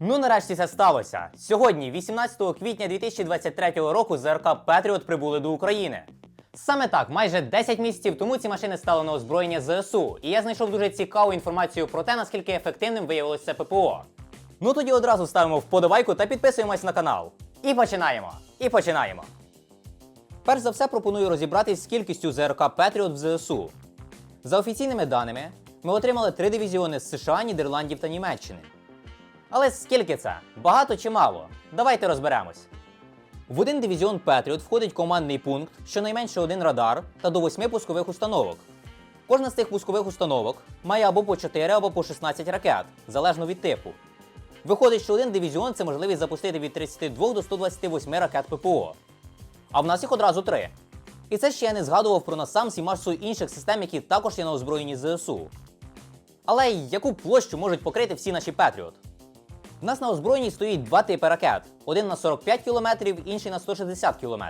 Ну, нарешті це сталося. Сьогодні, 18 квітня 2023 року, ЗРК Петріот прибули до України. Саме так, майже 10 місяців тому ці машини стали на озброєння ЗСУ, і я знайшов дуже цікаву інформацію про те, наскільки ефективним виявилося ППО. Ну тоді одразу ставимо вподобайку та підписуємось на канал. І починаємо! І починаємо! Перш за все пропоную розібратись з кількістю ЗРК Петріот в ЗСУ. За офіційними даними, ми отримали три дивізіони з США, Нідерландів та Німеччини. Але скільки це? Багато чи мало? Давайте розберемось. В один дивізіон Петріот входить командний пункт, щонайменше один радар та до восьми пускових установок. Кожна з цих пускових установок має або по 4, або по 16 ракет, залежно від типу. Виходить, що один дивізіон це можливість запустити від 32 до 128 ракет ППО. А в нас їх одразу три. І це ще я не згадував про насамс і масу інших систем, які також є на озброєнні ЗСУ. Але яку площу можуть покрити всі наші Петріот? У нас на озброєнні стоїть два типи ракет: один на 45 км, інший на 160 км.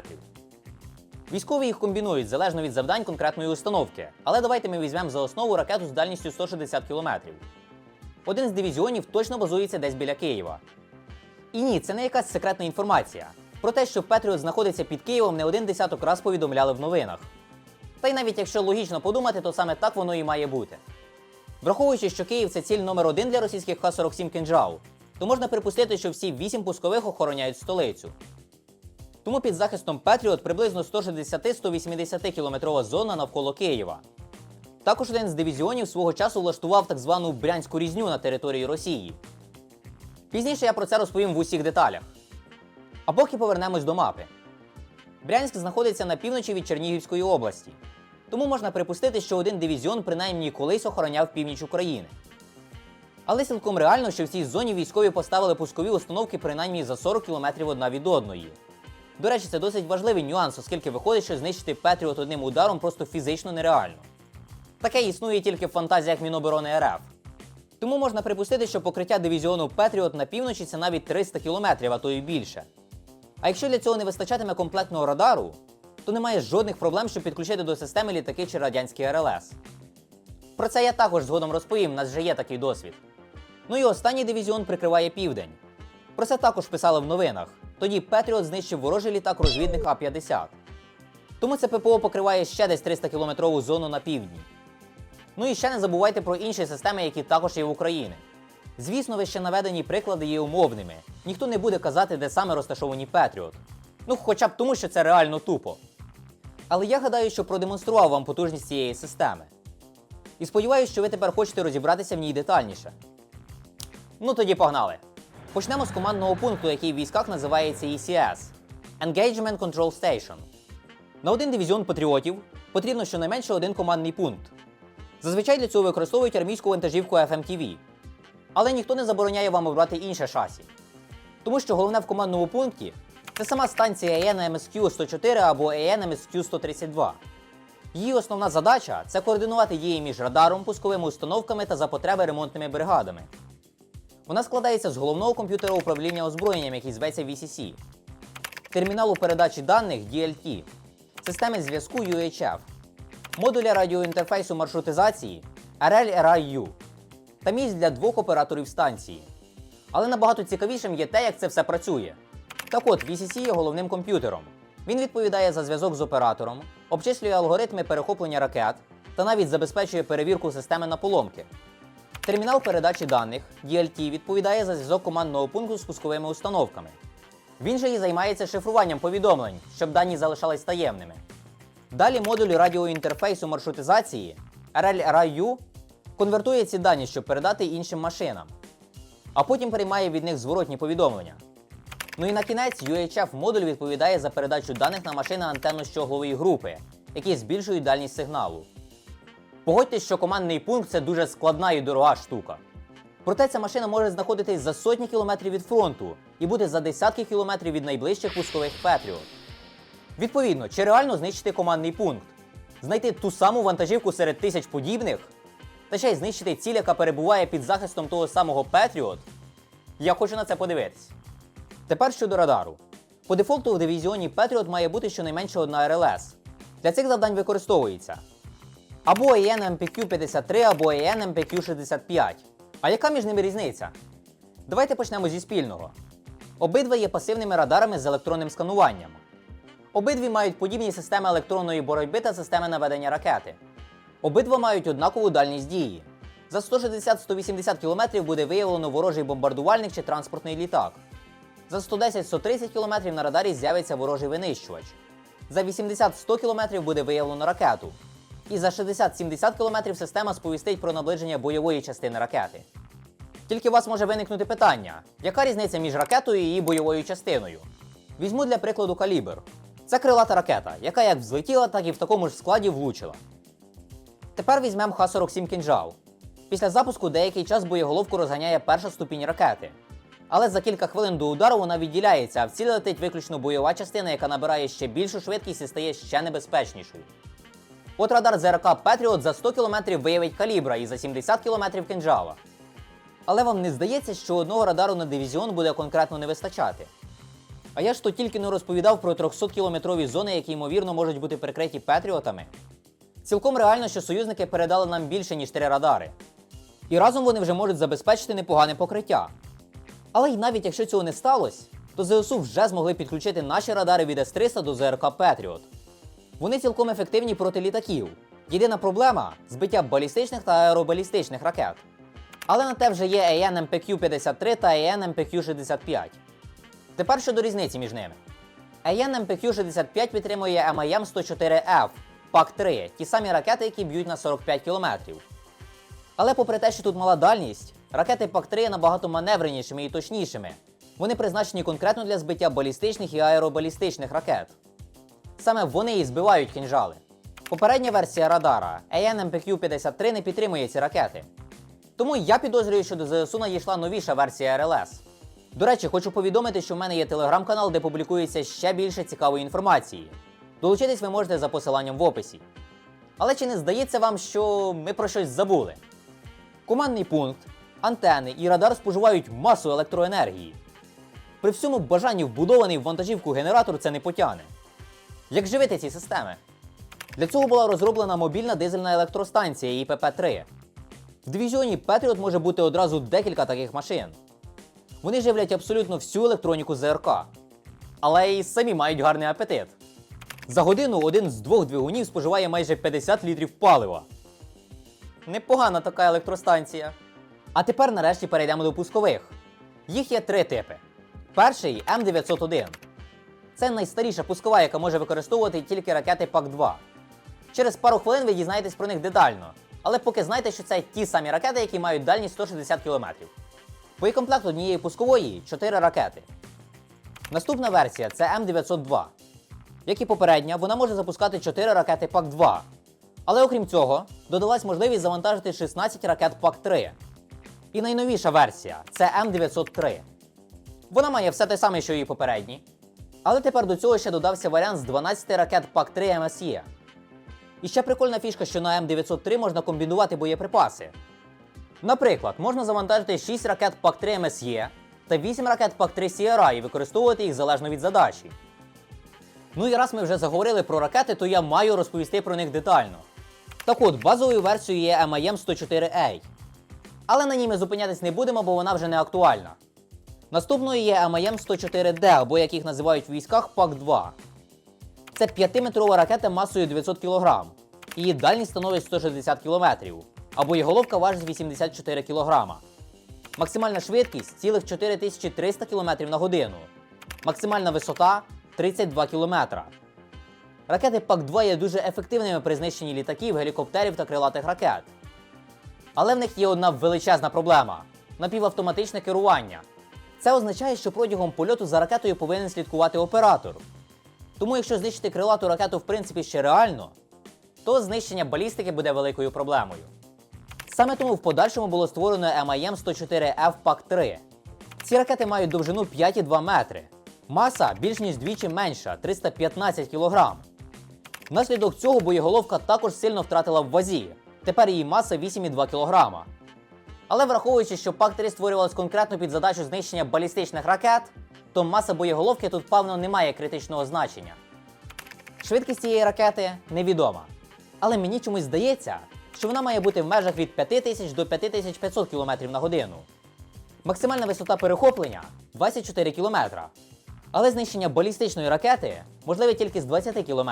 Військові їх комбінують залежно від завдань конкретної установки, але давайте ми візьмемо за основу ракету з дальністю 160 км. Один з дивізіонів точно базується десь біля Києва. І ні, це не якась секретна інформація. Про те, що Петріот знаходиться під Києвом, не один десяток раз повідомляли в новинах. Та й навіть якщо логічно подумати, то саме так воно і має бути. Враховуючи, що Київ це ціль номер один для російських Х-47 «Кинжал», то можна припустити, що всі вісім пускових охороняють столицю. Тому під захистом Петріот приблизно 160-180 кілометрова зона навколо Києва. Також один з дивізіонів свого часу влаштував так звану брянську різню на території Росії. Пізніше я про це розповім в усіх деталях. А поки повернемось до мапи. Брянськ знаходиться на півночі від Чернігівської області. Тому можна припустити, що один дивізіон принаймні колись охороняв північ України. Але цілком реально, що в цій зоні військові поставили пускові установки принаймні за 40 кілометрів одна від одної. До речі, це досить важливий нюанс, оскільки виходить, що знищити Петріот одним ударом просто фізично нереально. Таке існує тільки в фантазіях Міноборони РФ. Тому можна припустити, що покриття дивізіону Петріот на півночі це навіть 300 кілометрів, а то і більше. А якщо для цього не вистачатиме комплектного радару, то немає жодних проблем, щоб підключити до системи літаки чи радянський РЛС. Про це я також згодом розповім, у нас вже є такий досвід. Ну і останній дивізіон прикриває південь. Про це також писали в новинах. Тоді Петріот знищив ворожий літак розвідник А-50. Тому це ППО покриває ще десь 300 кілометрову зону на півдні. Ну і ще не забувайте про інші системи, які також є в Україні. Звісно, вище наведені приклади є умовними. Ніхто не буде казати, де саме розташовані Петріот. Ну, хоча б тому, що це реально тупо. Але я гадаю, що продемонстрував вам потужність цієї системи. І сподіваюся, що ви тепер хочете розібратися в ній детальніше. Ну тоді погнали. Почнемо з командного пункту, який в військах називається ECS Engagement Control Station. На один дивізіон патріотів потрібно щонайменше один командний пункт. Зазвичай для цього використовують армійську вантажівку FMTV. Але ніхто не забороняє вам обрати інше шасі. Тому що головне в командному пункті це сама станція AN MSQ 104 або AN MSQ 132. Її основна задача це координувати дії між радаром, пусковими установками та за потреби ремонтними бригадами. Вона складається з головного комп'ютера управління озброєнням, який зветься VCC, терміналу передачі даних DLT, системи зв'язку UHF, модуля радіоінтерфейсу маршрутизації RL-RIU та місць для двох операторів станції. Але набагато цікавішим є те, як це все працює. Так от, VCC є головним комп'ютером. Він відповідає за зв'язок з оператором, обчислює алгоритми перехоплення ракет та навіть забезпечує перевірку системи на поломки. Термінал передачі даних DLT відповідає за зв'язок командного пункту з пусковими установками. Він же і займається шифруванням повідомлень, щоб дані залишались таємними. Далі модуль радіоінтерфейсу маршрутизації RL-RIU конвертує ці дані, щоб передати іншим машинам, а потім приймає від них зворотні повідомлення. Ну і на кінець UHF модуль відповідає за передачу даних на машини антенно-щоглової групи, які збільшують дальність сигналу. Погодьтесь, що командний пункт це дуже складна і дорога штука. Проте ця машина може знаходитись за сотні кілометрів від фронту і бути за десятки кілометрів від найближчих пускових Петріот. Відповідно, чи реально знищити командний пункт, знайти ту саму вантажівку серед тисяч подібних, та ще й знищити ціль, яка перебуває під захистом того самого Петріот? Я хочу на це подивитись. Тепер щодо радару. По дефолту в дивізіоні Patriot має бути щонайменше одна РЛС. Для цих завдань використовується або AN MPQ 53, або AN MPQ 65. А яка між ними різниця? Давайте почнемо зі спільного. Обидва є пасивними радарами з електронним скануванням. Обидві мають подібні системи електронної боротьби та системи наведення ракети. Обидва мають однакову дальність дії. За 160-180 км буде виявлено ворожий бомбардувальник чи транспортний літак. За 110-130 км на радарі з'явиться ворожий винищувач. За 80-100 км буде виявлено ракету. І за 60-70 км система сповістить про наближення бойової частини ракети. Тільки у вас може виникнути питання: яка різниця між ракетою і її бойовою частиною? Візьму для прикладу калібр. Це крилата ракета, яка як взлетіла, так і в такому ж складі влучила. Тепер візьмемо Х-47 кінжал. Після запуску деякий час боєголовку розганяє перша ступінь ракети. Але за кілька хвилин до удару вона відділяється, а в цілі летить виключно бойова частина, яка набирає ще більшу швидкість і стає ще небезпечнішою. От радар ЗРК Петріот за 100 км виявить калібра і за 70 км кинжала. Але вам не здається, що одного радару на дивізіон буде конкретно не вистачати? А я ж то тільки не розповідав про 300-кілометрові зони, які ймовірно можуть бути прикриті Петріотами. Цілком реально, що союзники передали нам більше, ніж три радари. І разом вони вже можуть забезпечити непогане покриття. Але й навіть якщо цього не сталося, то ЗСУ вже змогли підключити наші радари від С-300 до ЗРК Петріот. Вони цілком ефективні проти літаків. Єдина проблема збиття балістичних та аеробалістичних ракет. Але на те вже є AN MPQ-53 та AN MPQ-65. Тепер щодо різниці між ними. AN MPQ-65 підтримує MIM-104F ПАК-3, ті самі ракети, які б'ють на 45 км. Але попри те, що тут мала дальність, ракети ПАК-3 є набагато маневренішими і точнішими. Вони призначені конкретно для збиття балістичних і аеробалістичних ракет. Саме вони і збивають кінжали. Попередня версія радара AN MPQ-53 не підтримує ці ракети. Тому я підозрюю, що до ЗСУ надійшла новіша версія РЛС. До речі, хочу повідомити, що в мене є телеграм-канал, де публікується ще більше цікавої інформації. Долучитись ви можете за посиланням в описі. Але чи не здається вам, що ми про щось забули? Командний пункт, антени і радар споживають масу електроенергії. При всьому бажанні вбудований в вантажівку генератор це не потягне. Як живити ці системи? Для цього була розроблена мобільна дизельна електростанція ІПП-3. В дивізіоні Patriot може бути одразу декілька таких машин. Вони живлять абсолютно всю електроніку ЗРК. Але і самі мають гарний апетит. За годину один з двох двигунів споживає майже 50 літрів палива. Непогана така електростанція. А тепер нарешті перейдемо до пускових. Їх є три типи. Перший М901. Це найстаріша пускова, яка може використовувати тільки ракети ПАК-2. Через пару хвилин ви дізнаєтесь про них детально, але поки знайте, що це ті самі ракети, які мають дальність 160 км. Боєкомплект однієї пускової 4 ракети. Наступна версія це М902. Як і попередня, вона може запускати 4 ракети ПАК-2. Але окрім цього, додалась можливість завантажити 16 ракет ПАК-3. І найновіша версія це М903. Вона має все те саме, що і попередні. Але тепер до цього ще додався варіант з 12 ракет ПАК-3 МСЄ. І ще прикольна фішка, що на М903 можна комбінувати боєприпаси. Наприклад, можна завантажити 6 ракет ПАК-3 МСЄ та 8 ракет ПАК-3 CRA і використовувати їх залежно від задачі. Ну і раз ми вже заговорили про ракети, то я маю розповісти про них детально. Так от, базовою версією є MIM-104A. Але на ній ми зупинятись не будемо, бо вона вже не актуальна. Наступною є MIM-104D, або як їх називають в військах ПАК-2. Це 5-метрова ракета масою 900 кг. Її дальність становить 160 км, а боєголовка важить 84 кг. Максимальна швидкість цілих 4300 км на годину. Максимальна висота 32 км. Ракети ПАК-2 є дуже ефективними при знищенні літаків, гелікоптерів та крилатих ракет. Але в них є одна величезна проблема напівавтоматичне керування. Це означає, що протягом польоту за ракетою повинен слідкувати оператор. Тому, якщо знищити крилату ракету в принципі ще реально, то знищення балістики буде великою проблемою. Саме тому в подальшому було створено MIM-104F PAC-3. Ці ракети мають довжину 5,2 метри. Маса більш ніж двічі менша 315 кг. Внаслідок цього боєголовка також сильно втратила в вазі. Тепер її маса 8,2 кг. Але враховуючи, що ПАК-3 створювалась конкретно під задачу знищення балістичних ракет, то маса боєголовки тут, певно, не має критичного значення. Швидкість цієї ракети невідома. Але мені чомусь здається, що вона має бути в межах від 5000 до 5500 км на годину. Максимальна висота перехоплення 24 км. Але знищення балістичної ракети можливе тільки з 20 км.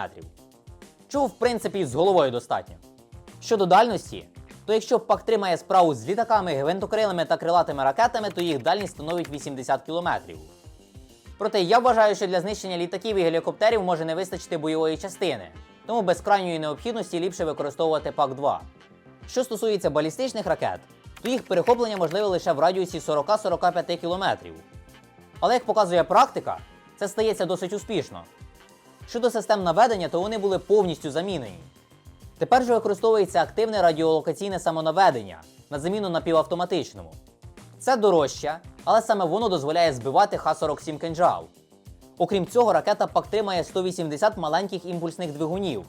Чого, в принципі, з головою достатньо. Щодо дальності, то якщо ПАК-3 має справу з літаками, гвинтокрилами та крилатими ракетами, то їх дальність становить 80 км. Проте я вважаю, що для знищення літаків і гелікоптерів може не вистачити бойової частини, тому без крайньої необхідності ліпше використовувати ПАК-2. Що стосується балістичних ракет, то їх перехоплення можливе лише в радіусі 40-45 км. Але як показує практика, це стається досить успішно. Щодо систем наведення, то вони були повністю замінені. Тепер же використовується активне радіолокаційне самонаведення на заміну напівавтоматичному. Це дорожче, але саме воно дозволяє збивати Х-47 кинжал. Окрім цього, ракета ПАК-3 має 180 маленьких імпульсних двигунів,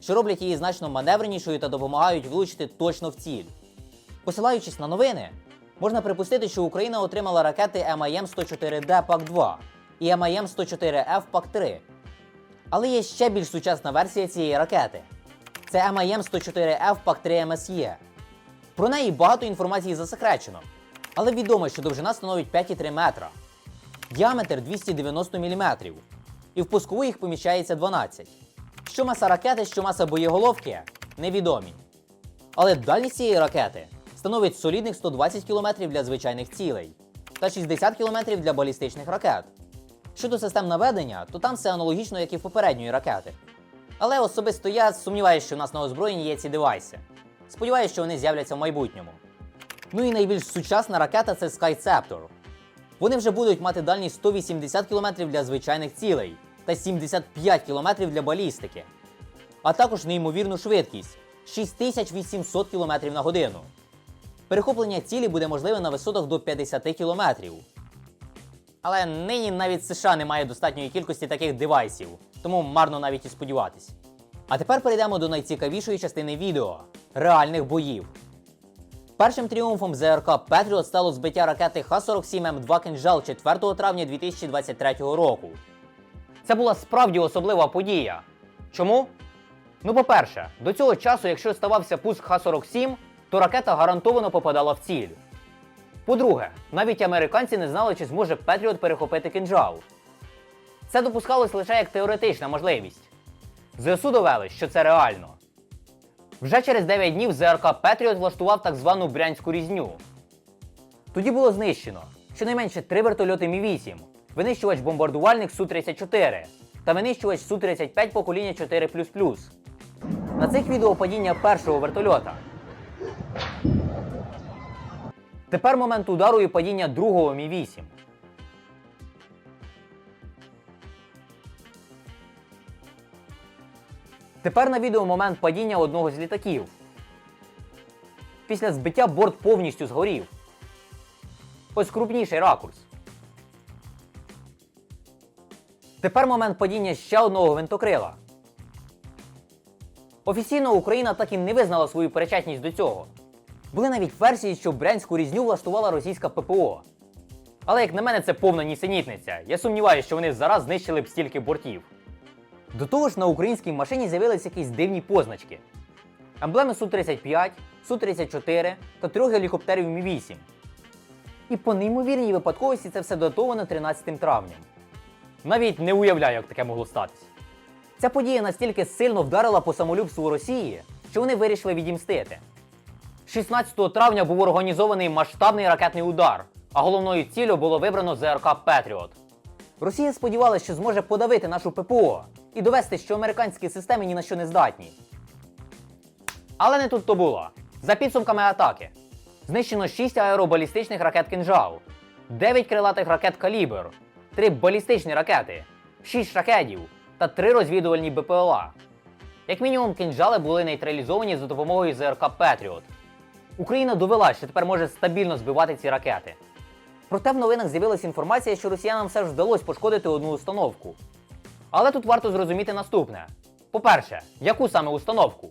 що роблять її значно маневренішою та допомагають влучити точно в ціль. Посилаючись на новини, можна припустити, що Україна отримала ракети МАМ-104Д ПАК-2 і МАМ-104Ф ПАК-3. Але є ще більш сучасна версія цієї ракети. Це МАМ-104Ф ПАК-3 МСЄ. Про неї багато інформації засекречено, але відомо, що довжина становить 5,3 метра, діаметр 290 мм, і в пускову їх поміщається 12. Що маса ракети, що маса боєголовки невідомі. Але дальність цієї ракети становить солідних 120 км для звичайних цілей та 60 км для балістичних ракет. Щодо систем наведення, то там все аналогічно, як і в попередньої ракети. Але особисто я сумніваюся, що в нас на озброєнні є ці девайси. Сподіваюся, що вони з'являться в майбутньому. Ну і найбільш сучасна ракета це Skyceptor. Вони вже будуть мати дальність 180 км для звичайних цілей та 75 км для балістики, а також неймовірну швидкість 6800 км на годину. Перехоплення цілі буде можливе на висотах до 50 км. Але нині навіть США не має достатньої кількості таких девайсів, тому марно навіть і сподіватись. А тепер перейдемо до найцікавішої частини відео реальних боїв. Першим тріумфом ЗРК Patriot стало збиття ракети Х-47М2 «Кинжал» 4 травня 2023 року. Це була справді особлива подія. Чому? Ну, по-перше, до цього часу, якщо ставався пуск Х-47, то ракета гарантовано попадала в ціль. По-друге, навіть американці не знали, чи зможе Петріот перехопити кинджал. Це допускалось лише як теоретична можливість. ЗСУ довели, що це реально. Вже через 9 днів ЗРК Петріот влаштував так звану брянську різню. Тоді було знищено щонайменше три вертольоти Мі-8, винищувач бомбардувальник Су-34 та винищувач Су-35 покоління 4. На цих відео падіння першого вертольота. Тепер момент удару і падіння другого Мі-8. Тепер на відео момент падіння одного з літаків. Після збиття борт повністю згорів. Ось крупніший ракурс. Тепер момент падіння ще одного гвинтокрила. Офіційно Україна так і не визнала свою причетність до цього. Були навіть версії, що брянську різню влаштувала російська ППО. Але як на мене, це повна нісенітниця. Я сумніваюся, що вони зараз знищили б стільки бортів. До того ж, на українській машині з'явилися якісь дивні позначки. Емблеми Су-35, Су-34 та трьох гелікоптерів Мі-8. І по неймовірній випадковості це все датовано 13 травня. Навіть не уявляю, як таке могло статися. Ця подія настільки сильно вдарила по самолюбству Росії, що вони вирішили відімстити. 16 травня був організований масштабний ракетний удар, а головною ціллю було вибрано ЗРК Петріот. Росія сподівалася, що зможе подавити нашу ППО і довести, що американські системи ні на що не здатні. Але не тут то було. За підсумками атаки, знищено 6 аеробалістичних ракет «Кинжал», 9 крилатих ракет Калібр, 3 балістичні ракети, 6 шахедів та 3 розвідувальні БПЛА. Як мінімум, кинжали були нейтралізовані за допомогою ЗРК Петріот. Україна довела, що тепер може стабільно збивати ці ракети. Проте в новинах з'явилася інформація, що росіянам все ж вдалося пошкодити одну установку. Але тут варто зрозуміти наступне: по-перше, яку саме установку?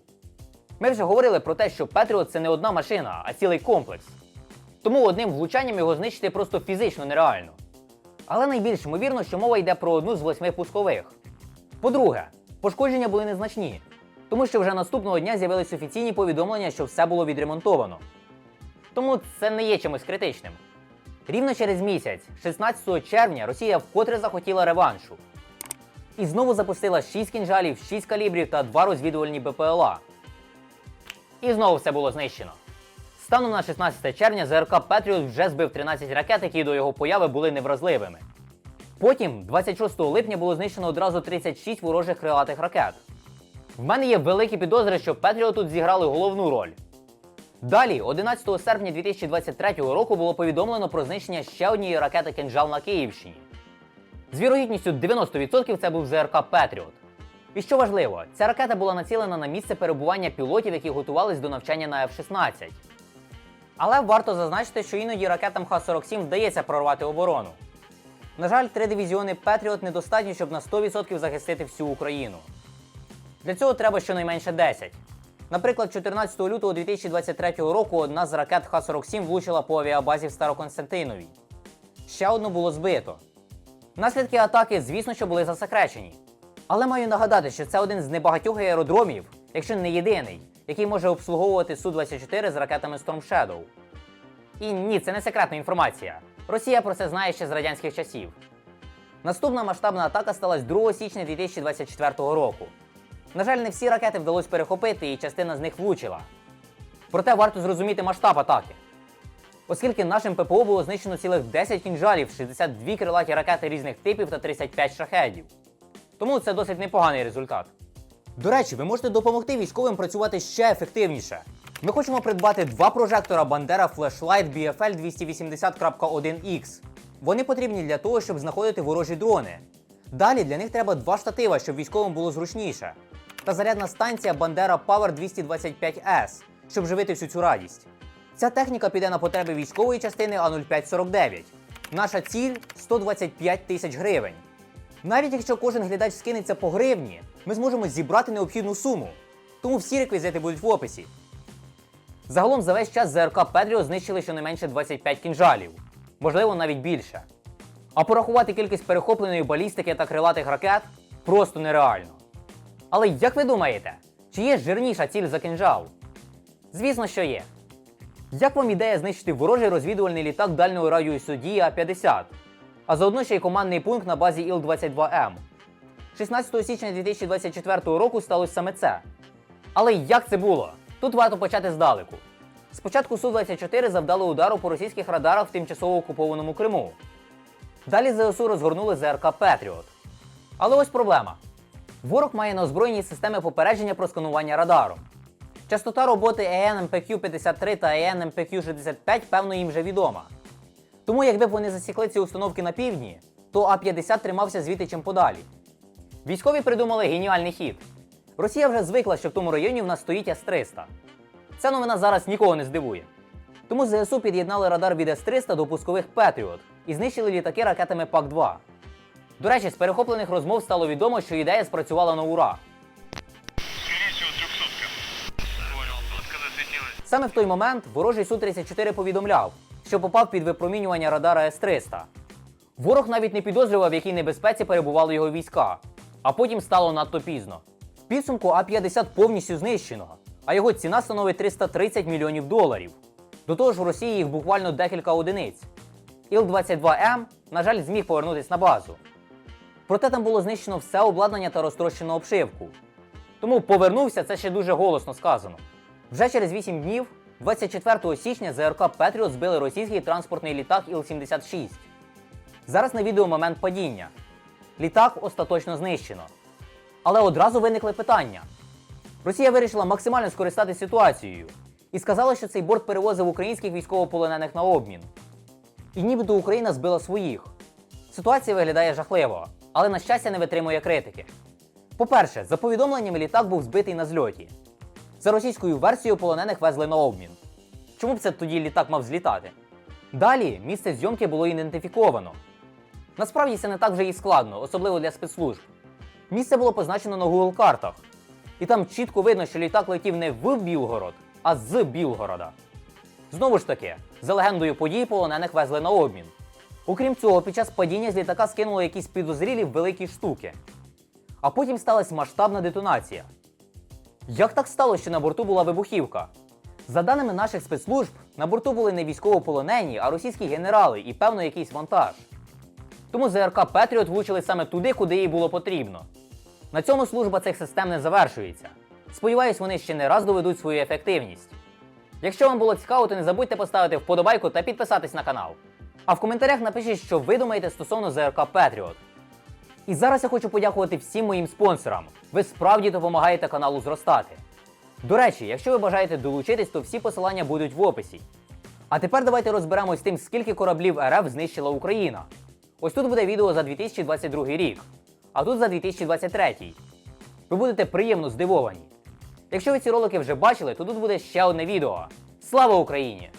Ми вже говорили про те, що Петріот це не одна машина, а цілий комплекс. Тому одним влучанням його знищити просто фізично нереально. Але найбільш ймовірно, що мова йде про одну з восьми пускових. По-друге, пошкодження були незначні, тому що вже наступного дня з'явились офіційні повідомлення, що все було відремонтовано. Тому це не є чимось критичним. Рівно через місяць, 16 червня, Росія вкотре захотіла реваншу. І знову запустила 6 кінжалів, 6 калібрів та 2 розвідувальні БПЛА. І знову все було знищено. Станом на 16 червня ЗРК Петріот вже збив 13 ракет, які до його появи були невразливими. Потім, 26 липня, було знищено одразу 36 ворожих крилатих ракет. В мене є великі підозри, що Петріот тут зіграли головну роль. Далі, 11 серпня 2023 року, було повідомлено про знищення ще однієї ракети «Кинжал» на Київщині. З вірогідністю 90% це був ЗРК Петріот. І що важливо, ця ракета була націлена на місце перебування пілотів, які готувались до навчання на F-16. Але варто зазначити, що іноді ракетам Х-47 вдається прорвати оборону. На жаль, три дивізіони Петріот недостатньо, щоб на 100% захистити всю Україну. Для цього треба щонайменше 10. Наприклад, 14 лютого 2023 року одна з ракет Х-47 влучила по авіабазі в Староконстантинові. Ще одну було збито. Наслідки атаки, звісно, що були засекречені. Але маю нагадати, що це один з небагатьох аеродромів, якщо не єдиний, який може обслуговувати Су-24 з ракетами Storm Shadow. І ні, це не секретна інформація. Росія про це знає ще з радянських часів. Наступна масштабна атака сталася 2 січня 2024 року. На жаль, не всі ракети вдалося перехопити, і частина з них влучила. Проте варто зрозуміти масштаб атаки. Оскільки нашим ППО було знищено цілих 10 кінжалів, 62 крилаті ракети різних типів та 35 шахедів. Тому це досить непоганий результат. До речі, ви можете допомогти військовим працювати ще ефективніше. Ми хочемо придбати два прожектора Bandera Flashlight BFL 280.1X. Вони потрібні для того, щоб знаходити ворожі дрони. Далі для них треба два штатива, щоб військовим було зручніше. Та зарядна станція Bandera Power 225S, щоб живити всю цю радість. Ця техніка піде на потреби військової частини А0549. Наша ціль 125 тисяч гривень. Навіть якщо кожен глядач скинеться по гривні, ми зможемо зібрати необхідну суму. Тому всі реквізити будуть в описі. Загалом за весь час ЗРК Петріо знищили щонайменше 25 кінжалів, можливо, навіть більше. А порахувати кількість перехопленої балістики та крилатих ракет просто нереально. Але як ви думаєте, чи є жирніша ціль за кінжал? Звісно, що є. Як вам ідея знищити ворожий розвідувальний літак дальнього радіусу дії А-50, а заодно ще й командний пункт на базі Іл-22М? 16 січня 2024 року сталося саме це. Але як це було? Тут варто почати здалеку. Спочатку Су-24 завдали удару по російських радарах в тимчасово окупованому Криму. Далі ЗСУ розгорнули ЗРК Петріот. Але ось проблема: ворог має на озброєнні системи попередження про сканування радаром. Частота роботи EN MPQ-53 та EN MPQ-65 певно їм вже відома. Тому якби б вони засікли ці установки на півдні, то А-50 тримався звідти чим подалі. Військові придумали геніальний хід. Росія вже звикла, що в тому районі в нас стоїть С-300. Ця новина зараз нікого не здивує. Тому ЗСУ під'єднали радар від С-300 до пускових Петріот і знищили літаки ракетами ПАК-2. До речі, з перехоплених розмов стало відомо, що ідея спрацювала на ура. Саме в той момент ворожий Су-34 повідомляв, що попав під випромінювання радара С-300. Ворог навіть не підозрював, в якій небезпеці перебували його війська, а потім стало надто пізно. В підсумку А-50 повністю знищено, а його ціна становить 330 мільйонів доларів. До того ж, в Росії їх буквально декілька одиниць. Іл-22М, на жаль, зміг повернутися на базу. Проте там було знищено все обладнання та розтрощено обшивку. Тому повернувся це ще дуже голосно сказано. Вже через 8 днів, 24 січня, ЗРК Петріот збили російський транспортний літак Іл-76. Зараз на відео момент падіння. Літак остаточно знищено. Але одразу виникли питання. Росія вирішила максимально скористатися ситуацією і сказала, що цей борт перевозив українських військовополонених на обмін. І нібито Україна збила своїх. Ситуація виглядає жахливо, але на щастя не витримує критики. По-перше, за повідомленнями, літак був збитий на зльоті. За російською версією полонених везли на обмін. Чому б це тоді літак мав злітати? Далі місце зйомки було ідентифіковано. Насправді це не так вже і складно, особливо для спецслужб. Місце було позначено на Google картах. І там чітко видно, що літак летів не в Білгород, а з Білгорода. Знову ж таки, за легендою подій полонених везли на обмін. Окрім цього, під час падіння з літака скинули якісь підозрілі великі штуки. А потім сталася масштабна детонація. Як так сталося, що на борту була вибухівка? За даними наших спецслужб, На борту були не військовополонені, а російські генерали і, певно, якийсь вантаж. Тому ЗРК Петріот влучили саме туди, куди їй було потрібно. На цьому служба цих систем не завершується. Сподіваюсь, вони ще не раз доведуть свою ефективність. Якщо вам було цікаво, то не забудьте поставити вподобайку та підписатись на канал. А в коментарях напишіть, що ви думаєте стосовно ЗРК Петріот. І зараз я хочу подякувати всім моїм спонсорам. Ви справді допомагаєте каналу зростати. До речі, якщо ви бажаєте долучитись, то всі посилання будуть в описі. А тепер давайте розберемось з тим, скільки кораблів РФ знищила Україна. Ось тут буде відео за 2022 рік, а тут за 2023. Ви будете приємно здивовані. Якщо ви ці ролики вже бачили, то тут буде ще одне відео. Слава Україні!